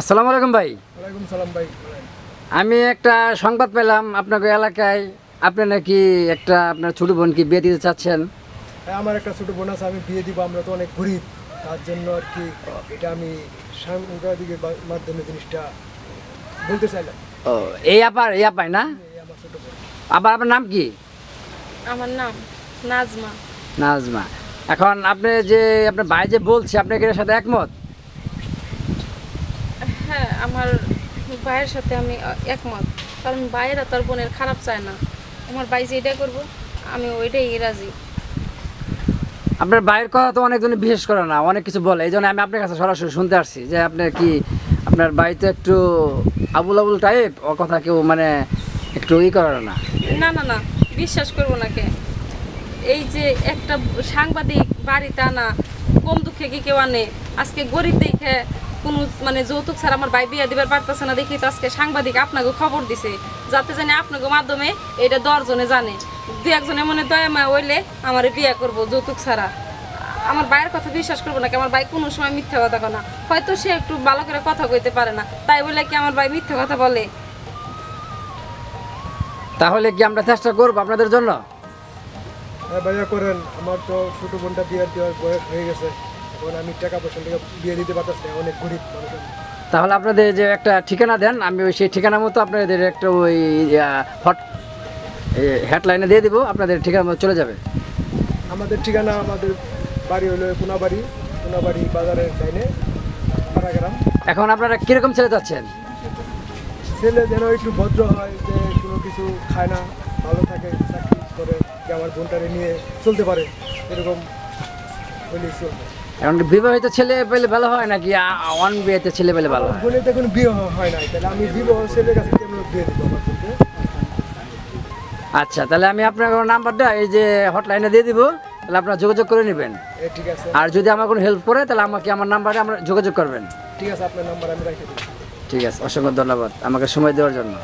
আসসালামু আলাইকুম ভাই। ওয়ালাইকুম সালাম ভাই আমি একটা সংবাদ পেলাম আপনাকে এলাকায়। আপনি নাকি একটা আপনার ছোট বোনকে বিয়ে দিতে চাচ্ছেন? হ্যাঁ আমার একটা ছোট বোন আছে আমি বিয়ে দিব আমরা তো অনেক গরিব। তার জন্য আর কি এটা আমি সাংবাদিকের মাধ্যমে জিনিসটা বলতে চাইলাম। ও এই আপার এই আপাই না? আবার আপনার নাম কি? আমার নাম নাজমা। নাজমা। এখন আপনি যে আপনার ভাই যে বলছে আপনি কি এর সাথে একমত? হ্যাঁ আমার ভাইয়ের সাথে আমি একমত। কারণ ভাইয়েরা তার বোনের খারাপ চায় না। আমার ভাই যেটাই করব আমি ওইটাই রাজি। আপনার ভাইয়ের কথা তো অনেকজন বিশেষ করে না অনেক কিছু বলে। এই জন্য আমি আপনার কাছে সরাসরি শুনতে আসছি যে আপনার কি আপনার ভাই তো একটু আবুল আবুল টাইপ ও কথা কেউ মানে একটু ই করে না? না না না বিশ্বাস করব না কে। এই যে একটা সাংবাদিক বাড়িতে আনা কম দুঃখে কি কেউ আনে? আজকে গরিব দেখে কোনো মানে যৌতুক ছাড়া আমার ভাই বিয়ে দিবার পারতেছে না দেখি তো আজকে সাংবাদিক আপনাকে খবর দিছে। যাতে জানি আপনাকে মাধ্যমে এটা দশজনে জানে। দু একজনে মনে দয়া মা হইলে আমার বিয়ে করব যৌতুক ছাড়া। আমার ভাইয়ের কথা বিশ্বাস করব না কি আমার ভাই কোনো সময় মিথ্যা কথা কয় না। হয়তো সে একটু ভালো করে কথা কইতে পারে না। তাই বলে কি আমার ভাই মিথ্যা কথা বলে? তাহলে কি আমরা চেষ্টা করব আপনাদের জন্য? হ্যাঁ ভাইয়া করেন। আমার তো ছোট বোনটা বিয়ে দেওয়ার বয়স হয়ে গেছে। এখন আমি টাকা পয়সা থেকে বিয়ে দিতে পারতেছি না, অনেক গরিব মানুষ তাহলে আপনাদের যে একটা ঠিকানা দেন আমি ওই সেই ঠিকানা মতো আপনাদের একটা ওই হট হেডলাইনে দিয়ে দিব আপনাদের ঠিকানা মতো চলে যাবে। আমাদের ঠিকানা আমাদের বাড়ি হলো কোনাবাড়ি কোনাবাড়ি বাজারের লাইনে পাড়াগ্রাম। এখন আপনারা কীরকম ছেলে চাচ্ছেন? ছেলে যেন একটু ভদ্র হয় যে কোনো কিছু খায় না ভালো থাকে চাকরি করে যে আমার বোনটারে নিয়ে চলতে পারে এরকম হলেই চলবে। এখন বিবাহিত ছেলে পেলে ভালো হয় নাকি অন বিয়েতে ছেলে পেলে ভালো হয়? তো এখন বিয়ে হয় নাই তাহলে আমি বিবাহ ছেলের কাছে কেমন বিয়ে দিব আচ্ছা তাহলে আমি আপনার নাম্বারটা এই যে হটলাইনে দিয়ে দিব তাহলে আপনারা যোগাযোগ করে নেবেন। ঠিক আছে। আর যদি আমার কোনো হেল্প করে তাহলে আমাকে আমার নাম্বারে আমরা যোগাযোগ করবেন। ঠিক আছে আপনার নাম্বার আমি রেখে ঠিক আছে অসংখ্য ধন্যবাদ আমাকে সময় দেওয়ার জন্য।